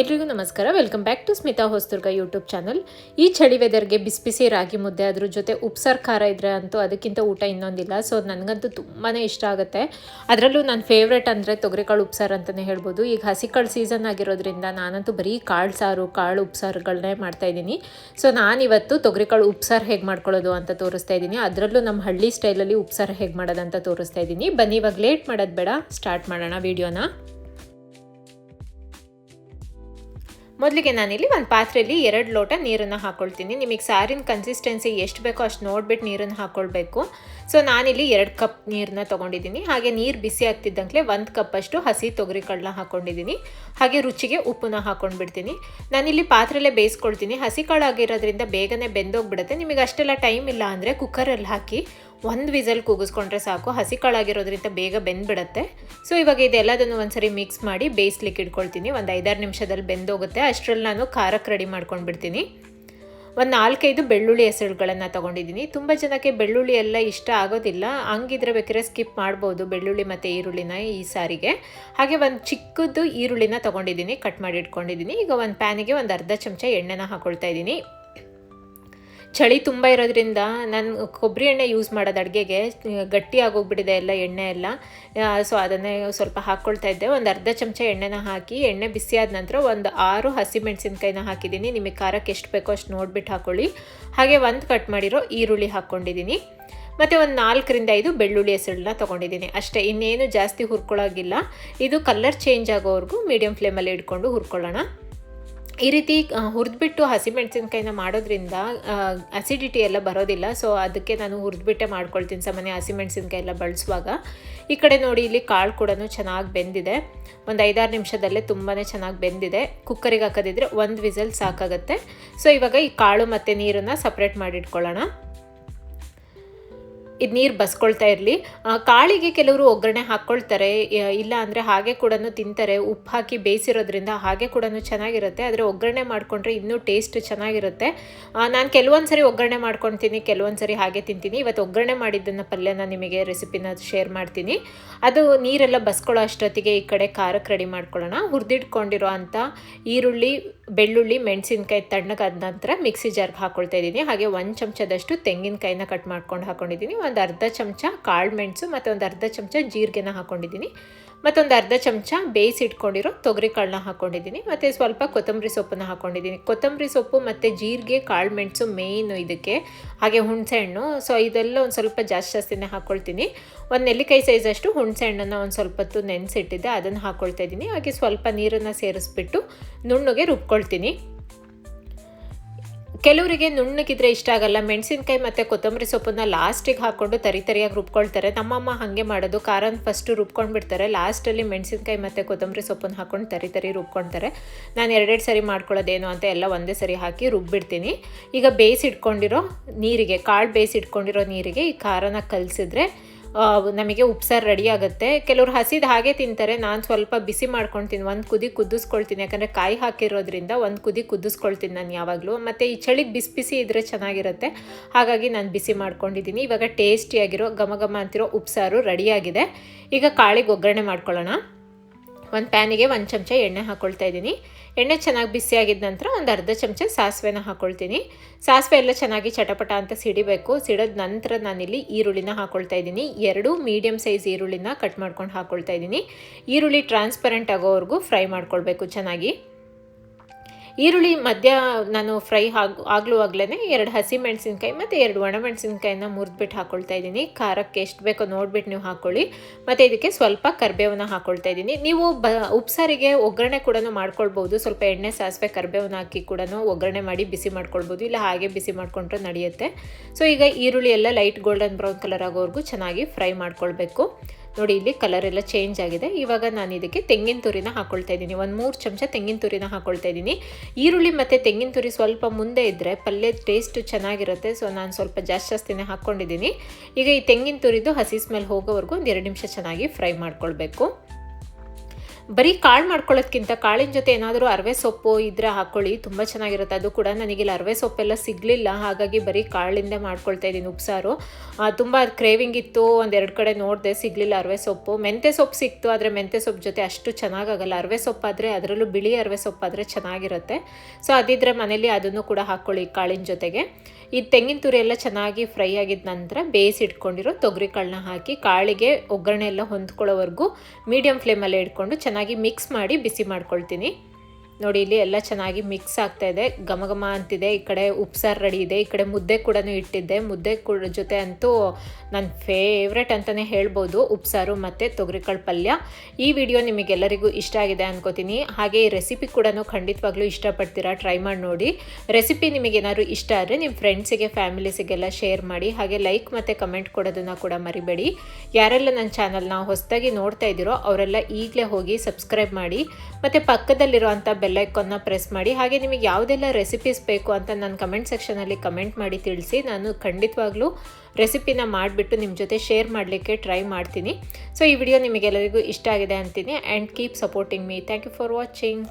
ಎಲ್ರಿಗೂ ನಮಸ್ಕಾರ. Welcome back to Smita Hosturga YouTube channel ಈ ಚಳಿ ವೆದರ್ಗೆ ಬಿಸಿ ಬಿಸಿ ರಾಗಿ ಮುದ್ದೆ ಅದ್ರ ಜೊತೆ ಉಪ್ಸಾರು ಖಾರ ಇದ್ರೆ ಅಂತೂ ಅದಕ್ಕಿಂತ ಊಟ ಇನ್ನೊಂದಿಲ್ಲ. ಸೊ ನನಗಂತೂ ತುಂಬಾ ಇಷ್ಟ ಆಗುತ್ತೆ. ಅದರಲ್ಲೂ ನನ್ನ ಫೇವ್ರೇಟ್ ಅಂದರೆ ತೊಗರಿಕಾಳು ಉಪ್ಸಾರು ಅಂತಲೇ ಹೇಳ್ಬೋದು. ಈಗ ಹಸಿಕಾಳು ಸೀಸನ್ ಆಗಿರೋದ್ರಿಂದ ನಾನಂತೂ ಬರೀ ಕಾಳು ಸಾರು, ಕಾಳು ಉಪ್ಸಾರುಗಳನ್ನೇ ಮಾಡ್ತಾಯಿದ್ದೀನಿ ಸೊ ನಾನಿವತ್ತು ತೊಗರಿಕಾಳು ಉಪ್ಸಾರು ಹೇಗೆ ಮಾಡ್ಕೊಳ್ಳೋದು ಅಂತ ತೋರಿಸ್ತಾ ಇದ್ದೀನಿ. ಅದರಲ್ಲೂ ನಮ್ಮ ಹಳ್ಳಿ ಸ್ಟೈಲಲ್ಲಿ ಉಪ್ಸಾರು ಹೇಗೆ ಮಾಡೋದಂತ ತೋರಿಸ್ತಾ ಇದ್ದೀನಿ. ಬನ್ನಿ ಇವಾಗ ಲೇಟ್ ಮಾಡೋದು ಬೇಡ ಸ್ಟಾರ್ಟ್ ಮಾಡೋಣ ವಿಡಿಯೋನ ಮೊದಲಿಗೆ ನಾನಿಲ್ಲಿ ಒಂದು ಪಾತ್ರೆಯಲ್ಲಿ ಎರಡು ಲೋಟ ನೀರನ್ನು ಹಾಕ್ಕೊಳ್ತೀನಿ ನಿಮಗೆ ಸಾರಿನ ಕನ್ಸಿಸ್ಟೆನ್ಸಿ ಎಷ್ಟು ಬೇಕೋ ಅಷ್ಟು ನೋಡ್ಬಿಟ್ಟು ನೀರನ್ನು ಹಾಕ್ಕೊಳ್ಬೇಕು ಸೊ ನಾನಿಲ್ಲಿ ಎರಡು ಕಪ್ ನೀರನ್ನ ತೊಗೊಂಡಿದ್ದೀನಿ. ಹಾಗೆ ನೀರು ಬಿಸಿ ಆಗ್ತಿದ್ದಂಗೆ ಒಂದು ಕಪ್ಪಷ್ಟು ಹಸಿ ತೊಗರಿಕಾಳನ್ನ ಹಾಕ್ಕೊಂಡಿದ್ದೀನಿ ಹಾಗೆ ರುಚಿಗೆ ಉಪ್ಪನ್ನ ಹಾಕ್ಕೊಂಡ್ಬಿಡ್ತೀನಿ ನಾನಿಲ್ಲಿ ಪಾತ್ರೆಯಲ್ಲೇ ಬೇಯಿಸ್ಕೊಳ್ತೀನಿ. ಹಸಿ ಕಾಳು ಆಗಿರೋದ್ರಿಂದ ಬೇಗನೆ ಬೆಂದೋಗ್ಬಿಡುತ್ತೆ. ನಿಮಗೆ ಅಷ್ಟೆಲ್ಲ ಟೈಮ್ ಇಲ್ಲ ಅಂದರೆ ಕುಕ್ಕರಲ್ಲಿ ಹಾಕಿ ಒಂದು ವಿಸಲ್ ಕೂಗಿಸ್ಕೊಂಡ್ರೆ ಸಾಕು, ಹಸಿ ಕಾಳಾಗಿರೋದ್ರಿಂದ ಬೇಗ ಬೆಂದ್ಬಿಡುತ್ತೆ. ಸೊ ಇವಾಗ ಇದೆಲ್ಲದನ್ನು ಒಂದ್ಸರಿ ಮಿಕ್ಸ್ ಮಾಡಿ ಬೇಯಿಸ್ಲಿಕ್ಕೆ ಇಟ್ಕೊಳ್ತೀನಿ. ಒಂದು ಐದಾರು ನಿಮಿಷದಲ್ಲಿ ಬೆಂದೋಗುತ್ತೆ. ಅಷ್ಟರಲ್ಲಿ ನಾನು ಖಾರಕ್ಕೆ ರೆಡಿ ಮಾಡ್ಕೊಂಡ್ಬಿಡ್ತೀನಿ. ಒಂದು ನಾಲ್ಕೈದು ಬೆಳ್ಳುಳ್ಳಿ ಹೆಸರುಗಳನ್ನು ತೊಗೊಂಡಿದ್ದೀನಿ. ತುಂಬ ಜನಕ್ಕೆ ಬೆಳ್ಳುಳ್ಳಿ ಎಲ್ಲ ಇಷ್ಟ ಆಗೋದಿಲ್ಲ. ಹಂಗಿದ್ರೆ ಬೇಕಾದ್ರೆ ಸ್ಕಿಪ್ ಮಾಡ್ಬೋದು ಬೆಳ್ಳುಳ್ಳಿ ಮತ್ತು ಈರುಳ್ಳಿನ ಈ ಸಾರಿಗೆ. ಹಾಗೆ ಒಂದು ಚಿಕ್ಕದು ಈರುಳ್ಳಿನ ತೊಗೊಂಡಿದ್ದೀನಿ ಕಟ್ ಮಾಡಿ ಇಟ್ಕೊಂಡಿದ್ದೀನಿ. ಈಗ ಒಂದು ಪ್ಯಾನಿಗೆ ಒಂದು ಅರ್ಧ ಚಮಚ ಎಣ್ಣೆನ ಹಾಕ್ಕೊಳ್ತಾ ಇದ್ದೀನಿ. ಚಳಿ ತುಂಬ ಇರೋದ್ರಿಂದ ನಾನು ಕೊಬ್ಬರಿ ಎಣ್ಣೆ ಯೂಸ್ ಮಾಡೋದು ಅಡುಗೆಗೆ, ಗಟ್ಟಿ ಆಗೋಗ್ಬಿಟ್ಟಿದೆ ಎಲ್ಲ ಎಣ್ಣೆ ಎಲ್ಲ. ಸೊ ಅದನ್ನೇ ಸ್ವಲ್ಪ ಹಾಕ್ಕೊಳ್ತಾ ಇದ್ದೆ. ಒಂದು ಅರ್ಧ ಚಮಚ ಎಣ್ಣೆನ ಹಾಕಿ, ಎಣ್ಣೆ ಬಿಸಿ ಆದ ನಂತರ ಒಂದು ಆರು ಹಸಿಮೆಣಸಿನ್ಕಾಯಿನ ಹಾಕಿದ್ದೀನಿ. ನಿಮಗೆ ಖಾರಕ್ಕೆ ಎಷ್ಟು ಬೇಕೋ ಅಷ್ಟು ನೋಡ್ಬಿಟ್ಟು ಹಾಕ್ಕೊಳ್ಳಿ ಹಾಗೆ ಒಂದು ಕಟ್ ಮಾಡಿರೋ ಈರುಳ್ಳಿ ಹಾಕ್ಕೊಂಡಿದ್ದೀನಿ ಮತ್ತು ಒಂದು ನಾಲ್ಕರಿಂದ ಐದು ಬೆಳ್ಳುಳ್ಳಿ ಹೆಸರನ್ನ ತೊಗೊಂಡಿದ್ದೀನಿ. ಅಷ್ಟೇ, ಇನ್ನೇನು ಜಾಸ್ತಿ ಹುರ್ಕೊಳ್ಳೋಗಿಲ್ಲ ಇದು ಕಲರ್ ಚೇಂಜ್ ಆಗೋವರೆಗೂ ಮೀಡಿಯಮ್ ಫ್ಲೇಮಲ್ಲಿ ಇಟ್ಕೊಂಡು ಹುರ್ಕೊಳ್ಳೋಣ. ಈ ರೀತಿ ಹುರಿದ್ಬಿಟ್ಟು ಹಸಿಮೆಣಸಿನ್ಕಾಯಿನ ಮಾಡೋದ್ರಿಂದ ಅಸಿಡಿಟಿ ಎಲ್ಲ ಬರೋದಿಲ್ಲ. ಸೊ ಅದಕ್ಕೆ ನಾನು ಹುರಿದ್ಬಿಟ್ಟೆ ಮಾಡ್ಕೊಳ್ತೀನಿ ಸಾಮಾನ್ಯ ಹಸಿಮೆಣಸಿನ್ಕಾಯಿ ಎಲ್ಲ ಬಳಸುವಾಗ. ಈ ಕಡೆ ನೋಡಿ, ಇಲ್ಲಿ ಕಾಳು ಕೂಡ ಚೆನ್ನಾಗಿ ಬೆಂದಿದೆ. ಒಂದು ಐದಾರು ನಿಮಿಷದಲ್ಲೇ ತುಂಬಾ ಚೆನ್ನಾಗಿ ಬೆಂದಿದೆ. ಕುಕ್ಕರಿಗೆ ಹಾಕೋದಿದ್ರೆ ಒಂದು ವಿಸಲ್ ಸಾಕಾಗುತ್ತೆ. ಸೊ ಇವಾಗ ಈ ಕಾಳು ಮತ್ತು ನೀರನ್ನು ಸಪ್ರೇಟ್ ಮಾಡಿಟ್ಕೊಳ್ಳೋಣ. ಇದು ನೀರು ಬಸ್ಕೊಳ್ತಾ ಇರಲಿ. ಕಾಳಿಗೆ ಕೆಲವರು ಒಗ್ಗರಣೆ ಹಾಕ್ಕೊಳ್ತಾರೆ ಇಲ್ಲ ಅಂದರೆ ಹಾಗೆ ಕೂಡ ತಿಂತಾರೆ. ಉಪ್ಪು ಹಾಕಿ ಬೇಯಿಸಿರೋದ್ರಿಂದ ಹಾಗೆ ಕೂಡ ಚೆನ್ನಾಗಿರುತ್ತೆ. ಆದರೆ ಒಗ್ಗರಣೆ ಮಾಡಿಕೊಂಡ್ರೆ ಇನ್ನೂ ಟೇಸ್ಟ್ ಚೆನ್ನಾಗಿರುತ್ತೆ. ನಾನು ಕೆಲವೊಂದು ಸರಿ ಒಗ್ಗರಣೆ ಮಾಡ್ಕೊತೀನಿ. ಕೆಲವೊಂದು ಸರಿ ಹಾಗೆ ತಿಂತೀನಿ. ಇವತ್ತು ಒಗ್ಗರಣೆ ಮಾಡಿದ್ದನ್ನು ಪಲ್ಯನ ನಿಮಗೆ ರೆಸಿಪಿನ ಶೇರ್ ಮಾಡ್ತೀನಿ. ಅದು ನೀರೆಲ್ಲ ಬಸ್ಕೊಳ್ಳೋ ಅಷ್ಟೊತ್ತಿಗೆ ಈ ಕಡೆ ಖಾರಕ್ಕೆ ರೆಡಿ ಮಾಡ್ಕೊಳ್ಳೋಣ. ಹುರಿದಿಟ್ಕೊಂಡಿರೋ ಅಂಥ ಈರುಳ್ಳಿ ಬೆಳ್ಳುಳ್ಳಿ, ಮೆಣಸಿನ್ಕಾಯಿ ತಣ್ಣಗಾದ ನಂತರ ಮಿಕ್ಸಿ ಜಾರ್ಗೆ ಹಾಕ್ಕೊಳ್ತಾ ಇದ್ದೀನಿ. ಹಾಗೆ ಒಂದು ಚಮಚದಷ್ಟು ತೆಂಗಿನಕಾಯಿನ ಕಟ್ ಮಾಡ್ಕೊಂಡು ಹಾಕ್ಕೊಂಡಿದ್ದೀನಿ ಒಂದು ಅರ್ಧ ಚಮಚ ಕಾಳು ಮೆಣಸು ಮತ್ತು ಒಂದು ಅರ್ಧ ಚಮಚ ಜೀರಿಗೆನ ಹಾಕ್ಕೊಂಡಿದ್ದೀನಿ ಮತ್ತೊಂದು ಅರ್ಧ ಚಮಚ ಬೇಯಿಸಿಟ್ಕೊಂಡಿರೋ ತೊಗರಿ ಕಾಳನ್ನ ಹಾಕ್ಕೊಂಡಿದ್ದೀನಿ ಮತ್ತು ಸ್ವಲ್ಪ ಕೊತ್ತಂಬರಿ ಸೊಪ್ಪನ್ನು ಹಾಕ್ಕೊಂಡಿದ್ದೀನಿ ಕೊತ್ತಂಬರಿ ಸೊಪ್ಪು ಮತ್ತು ಜೀರಿಗೆ, ಕಾಳು ಮೆಣಸು ಮೇಯ್ನು ಇದಕ್ಕೆ, ಹಾಗೆ ಹುಣಸೆ ಹಣ್ಣು. ಸೊ ಇದೆಲ್ಲ ಒಂದು ಸ್ವಲ್ಪ ಜಾಸ್ತಿ ಜಾಸ್ತಿನೇ ಹಾಕ್ಕೊಳ್ತೀನಿ ಒಂದು ನೆಲ್ಲಿಕಾಯಿ ಸೈಜಷ್ಟು ಹುಣಸೆ ಹಣ್ಣನ್ನು ಒಂದು ಸ್ವಲ್ಪ ಹೊತ್ತು ನೆನೆಸಿಟ್ಟಿದ್ದೆ. ಅದನ್ನು ಹಾಕ್ಕೊಳ್ತಾ ಇದ್ದೀನಿ. ಹಾಗೆ ಸ್ವಲ್ಪ ನೀರನ್ನು ಸೇರಿಸ್ಬಿಟ್ಟು ನುಣ್ಣಗೆ ರುಬ್ಕೊಳ್ತೀನಿ. ಕೆಲವರಿಗೆ ನುಣ್ಣಗಿದ್ರೆ ಇಷ್ಟ ಆಗಲ್ಲ. ಮೆಣಸಿನಕಾಯಿ ಮತ್ತು ಕೊತ್ತಂಬರಿ ಸೊಪ್ಪನ್ನ ಲಾಸ್ಟಿಗೆ ಹಾಕ್ಕೊಂಡು ತರಿ ತರಿಯಾಗಿ ರುಬ್ಕೊಳ್ತಾರೆ. ನಮ್ಮಮ್ಮ ಹಾಗೆ ಮಾಡೋದು. ಖಾರನ ಫಸ್ಟು ರುಬ್ಕೊಂಡ್ಬಿಡ್ತಾರೆ. ಲಾಸ್ಟಲ್ಲಿ ಮೆಣಸಿನಕಾಯಿ ಮತ್ತು ಕೊತ್ತಂಬರಿ ಸೊಪ್ಪನ್ನು ಹಾಕ್ಕೊಂಡು ತರಿ ತರಿ ರುಬ್ಕೊಳ್ತಾರೆ ನಾನು ಎರಡೆರಡು ಸರಿ ಮಾಡ್ಕೊಳ್ಳೋದೇನು ಅಂತ ಎಲ್ಲ ಒಂದೇ ಸರಿ ಹಾಕಿ ರುಬ್ಬಿಡ್ತೀನಿ. ಈಗ ಬೇಯಿಸಿಟ್ಕೊಂಡಿರೋ ನೀರಿಗೆ, ಕಾಳು ಬೇಯಿಸಿಟ್ಕೊಂಡಿರೋ ನೀರಿಗೆ ಈ ಖಾರನ ಕಲಿಸಿದ್ರೆ ನಮಗೆ ಉಪ್ಸಾರು ರೆಡಿ ಆಗುತ್ತೆ. ಕೆಲವರು ಹಸಿದು ಹಾಗೆ ತಿಂತಾರೆ. ನಾನು ಸ್ವಲ್ಪ ಬಿಸಿ ಮಾಡ್ಕೊಳ್ತೀನಿ ಒಂದು ಕುದಿ ಕುದಿಸ್ಕೊಳ್ತೀನಿ ಯಾಕಂದರೆ ಕಾಯಿ ಹಾಕಿರೋದ್ರಿಂದ ಒಂದು ಕುದಿ ಕುದಿಸ್ಕೊಳ್ತೀನಿ ನಾನು ಯಾವಾಗಲೂ. ಮತ್ತು ಈ ಚಳಿಗೆ ಬಿಸಿ ಬಿಸಿ ಇದ್ದರೆ ಚೆನ್ನಾಗಿರುತ್ತೆ. ಹಾಗಾಗಿ ನಾನು ಬಿಸಿ ಮಾಡ್ಕೊಂಡಿದ್ದೀನಿ. ಇವಾಗ ಟೇಸ್ಟಿಯಾಗಿರೋ, ಘಮ ಘಮ ಅಂತಿರೋ ಉಪ್ಸಾರು ರೆಡಿಯಾಗಿದೆ ಈಗ ಕಾಳಿಗೆ ಒಗ್ಗರಣೆ ಮಾಡ್ಕೊಳ್ಳೋಣ. ಒಂದು ಪ್ಯಾನಿಗೆ ಒಂದು ಚಮಚ ಎಣ್ಣೆ ಹಾಕ್ಕೊಳ್ತಾ ಇದ್ದೀನಿ. ಎಣ್ಣೆ ಚೆನ್ನಾಗಿ ಬಿಸಿಯಾಗಿದ್ದ ನಂತರ ಒಂದು ಅರ್ಧ ಚಮಚ ಸಾಸಿವೆನ ಹಾಕ್ಕೊಳ್ತೀನಿ ಸಾಸಿವೆ ಎಲ್ಲ ಚೆನ್ನಾಗಿ ಚಟಪಟ ಅಂತ ಸಿಡಿಬೇಕು. ಸಿಡಿದ ನಂತರ ನಾನಿಲ್ಲಿ ಈರುಳ್ಳಿನ ಹಾಕ್ಕೊಳ್ತಾ ಇದ್ದೀನಿ. ಎರಡು ಮೀಡಿಯಮ್ ಸೈಜ್ ಈರುಳ್ಳಿನ ಕಟ್ ಮಾಡ್ಕೊಂಡು ಹಾಕ್ಕೊಳ್ತಾ ಇದ್ದೀನಿ. ಈರುಳ್ಳಿ ಟ್ರಾನ್ಸ್ಪರೆಂಟ್ ಆಗೋವರೆಗೂ ಫ್ರೈ ಮಾಡ್ಕೊಳ್ಬೇಕು ಚೆನ್ನಾಗಿ. ಈರುಳ್ಳಿ ಮಧ್ಯ ನಾನು ಫ್ರೈ ಆಗ ಆಗ್ಲುವಾಗ್ಲೇ ಎರಡು ಹಸಿ ಮೆಣಸಿನ್ಕಾಯಿ ಮತ್ತು ಎರಡು ಒಣಮೆಣಸಿನ್ಕಾಯಿನ ಮುರಿದ್ಬಿಟ್ಟು ಹಾಕ್ಕೊಳ್ತಾ ಇದ್ದೀನಿ. ಖಾರಕ್ಕೆ ಎಷ್ಟು ಬೇಕೋ ನೋಡ್ಬಿಟ್ಟು ನೀವು ಹಾಕ್ಕೊಳ್ಳಿ ಮತ್ತು ಇದಕ್ಕೆ ಸ್ವಲ್ಪ ಕರಿಬೇವನ್ನ ಹಾಕ್ಕೊಳ್ತಾ ಇದ್ದೀನಿ. ನೀವು ಬ, ಉಪ್ಸಾರಿಗೆ ಒಗ್ಗರಣೆ ಕೂಡ ಮಾಡ್ಕೊಳ್ಬೋದು. ಸ್ವಲ್ಪ ಎಣ್ಣೆ, ಸಾಸಿವೆ ಕರಿಬೇವನ್ನ ಹಾಕಿ ಕೂಡ ಒಗ್ಗರಣೆ ಮಾಡಿ ಬಿಸಿ ಮಾಡ್ಕೊಳ್ಬೋದು. ಇಲ್ಲ ಹಾಗೆ ಬಿಸಿ ಮಾಡ್ಕೊಂಡ್ರೆ ನಡೆಯುತ್ತೆ. ಸೊ, ಈಗ ಈರುಳ್ಳಿ ಎಲ್ಲ ಲೈಟ್ ಗೋಲ್ಡನ್ ಬ್ರೌನ್ ಕಲರ್ ಆಗೋವರೆಗೂ ಚೆನ್ನಾಗಿ ಫ್ರೈ ಮಾಡ್ಕೊಳ್ಬೇಕು. ನೋಡಿ, ಇಲ್ಲಿ ಕಲರ್ ಎಲ್ಲ ಚೇಂಜ್ ಆಗಿದೆ. ಇವಾಗ ನಾನು ಇದಕ್ಕೆ ತೆಂಗಿನ ತುರಿನ ಹಾಕೊಳ್ತಾ ಇದ್ದೀನಿ. ಒಂದು ಮೂರು ಚಮಚ ತೆಂಗಿನ ತುರಿನ ಹಾಕೊಳ್ತಾ ಇದ್ದೀನಿ. ಈರುಳ್ಳಿ ಮತ್ತು ತೆಂಗಿನ ತುರಿ ಸ್ವಲ್ಪ ಮುಂದೆ ಇದ್ದರೆ ಪಲ್ಯ ಟೇಸ್ಟು ಚೆನ್ನಾಗಿರುತ್ತೆ. ಸೊ ನಾನು ಸ್ವಲ್ಪ ಜಾಸ್ತಿ ಜಾಸ್ತಿನೇ ಹಾಕ್ಕೊಂಡಿದ್ದೀನಿ ಈಗ ಈ ತೆಂಗಿನ ತುರಿದು ಹಸಿ ಸ್ಮೆಲ್ ಹೋಗೋವರೆಗೂ ಒಂದು ಎರಡು ನಿಮಿಷ ಚೆನ್ನಾಗಿ ಫ್ರೈ ಮಾಡ್ಕೊಳ್ಬೇಕು. ಬರೀ ಕಾಳು ಮಾಡ್ಕೊಳ್ಳೋದ್ಕಿಂತ ಕಾಳಿನ ಜೊತೆ ಏನಾದರೂ ಅರವೆ ಸೊಪ್ಪು ಇದ್ರೆ ಹಾಕ್ಕೊಳ್ಳಿ ತುಂಬ ಚೆನ್ನಾಗಿರುತ್ತೆ. ಅದು ಕೂಡ ನನಗಿಲ್ಲಿ ಅರವೆ ಸೊಪ್ಪೆಲ್ಲ ಸಿಗಲಿಲ್ಲ, ಹಾಗಾಗಿ ಬರೀ ಕಾಳಿಂದ ಮಾಡ್ಕೊಳ್ತಾ ಇದ್ದೀನಿ ಉಪ್ಸಾರು. ತುಂಬ ಕ್ರೇವಿಂಗ್ ಇತ್ತು, ಒಂದೆರಡು ಕಡೆ ನೋಡಿದೆ ಸಿಗಲಿಲ್ಲ ಅರವೆ ಸೊಪ್ಪು. ಮೆಂತೆ ಸೊಪ್ಪು ಸಿಕ್ತು, ಆದರೆ ಮೆಂತೆ ಸೊಪ್ಪು ಜೊತೆ ಅಷ್ಟು ಚೆನ್ನಾಗಾಗಲ್ಲ. ಅರವೆ ಸೊಪ್ಪಾದರೆ ಅದರಲ್ಲೂ ಬಿಳಿ ಅರವೆ ಸೊಪ್ಪಾದರೆ ಚೆನ್ನಾಗಿರುತ್ತೆ. ಸೊ ಅದಿದ್ರೆ ಮನೇಲಿ ಅದನ್ನು ಕೂಡ ಹಾಕ್ಕೊಳ್ಳಿ ಕಾಳಿನ ಜೊತೆಗೆ. ಈ ತೆಂಗಿನ ತುರಿ ಎಲ್ಲ ಚೆನ್ನಾಗಿ ಫ್ರೈ ಆಗಿದ ನಂತರ ಬೇಯಿಸಿಟ್ಕೊಂಡಿರೋ ತೊಗರಿ ಕಾಳನ್ನ ಹಾಕಿ, ಕಾಳಿಗೆ ಒಗ್ಗರಣೆ ಎಲ್ಲ ಹೊಂದ್ಕೊಳ್ಳೋವರೆಗೂ ಮೀಡಿಯಂ ಫ್ಲೇಮಲ್ಲೇ ಇಟ್ಕೊಂಡು ಚೆನ್ನಾಗಿ ಮಿಕ್ಸ್ ಮಾಡಿ ಬಿಸಿ ಮಾಡ್ಕೊಳ್ತೀನಿ. ನೋಡಿ, ಇಲ್ಲಿ ಎಲ್ಲ ಚೆನ್ನಾಗಿ ಮಿಕ್ಸ್ ಆಗ್ತಾ ಇದೆ. ಘಮ ಘಮ ಅಂತಿದೆ. ಈ ಕಡೆ ಉಪ್ಸಾರು ರೆಡಿ ಇದೆ. ಈ ಕಡೆ ಮುದ್ದೆ ಕೂಡ ಇಟ್ಟಿದ್ದೆ. ಮುದ್ದೆ ಕೂಡ ಜೊತೆ ಅಂತೂ ನನ್ನ ಫೇವ್ರೆಟ್ ಅಂತಲೇ ಹೇಳ್ಬೋದು, ಉಪ್ಸಾರು ಮತ್ತು ತೊಗರಿಕಾಳು ಪಲ್ಯ. ಈ ವಿಡಿಯೋ ನಿಮಗೆಲ್ಲರಿಗೂ ಇಷ್ಟ ಆಗಿದೆ ಅನ್ಕೋತೀನಿ. ಹಾಗೆ ಈ ರೆಸಿಪಿ ಕೂಡ ಖಂಡಿತವಾಗ್ಲೂ ಇಷ್ಟಪಡ್ತೀರಾ ಟ್ರೈ ಮಾಡಿ ನೋಡಿ. ರೆಸಿಪಿ ನಿಮಗೇನಾದ್ರು ಇಷ್ಟ ಆದರೆ ನಿಮ್ಮ ಫ್ರೆಂಡ್ಸಿಗೆ ಫ್ಯಾಮಿಲೀಸಿಗೆಲ್ಲ ಶೇರ್ ಮಾಡಿ. ಹಾಗೆ ಲೈಕ್ ಮತ್ತು ಕಮೆಂಟ್ ಕೊಡೋದನ್ನು ಕೂಡ ಮರಿಬೇಡಿ. ಯಾರೆಲ್ಲ ನನ್ನ ಚಾನಲ್ನ ಹೊಸದಾಗಿ ನೋಡ್ತಾ ಇದ್ದೀರೋ ಅವರೆಲ್ಲ ಈಗಲೇ ಹೋಗಿ ಸಬ್ಸ್ಕ್ರೈಬ್ ಮಾಡಿ. ಮತ್ತು ಪಕ್ಕದಲ್ಲಿರುವಂಥ ಬೆಲ್ಲೈಕನ್ನ ಪ್ರೆಸ್ ಮಾಡಿ. ಹಾಗೆ ನಿಮಗೆ ಯಾವುದೆಲ್ಲ ರೆಸಿಪೀಸ್ ಬೇಕು ಅಂತ ನಾನು ಕಮೆಂಟ್ ಸೆಕ್ಷನಲ್ಲಿ ಕಮೆಂಟ್ ಮಾಡಿ ತಿಳಿಸಿ. ನಾನು ಖಂಡಿತವಾಗ್ಲೂ ರೆಸಿಪಿನ ಮಾಡಿಬಿಟ್ಟು ನಿಮ್ಮ ಜೊತೆ ಶೇರ್ ಮಾಡಲಿಕ್ಕೆ ಟ್ರೈ ಮಾಡ್ತೀನಿ. ಸೊ ಈ ವಿಡಿಯೋ ನಿಮಗೆಲ್ಲರಿಗೂ ಇಷ್ಟ ಆಗಿದೆ ಅಂತೀನಿ and keep supporting me thank you for watching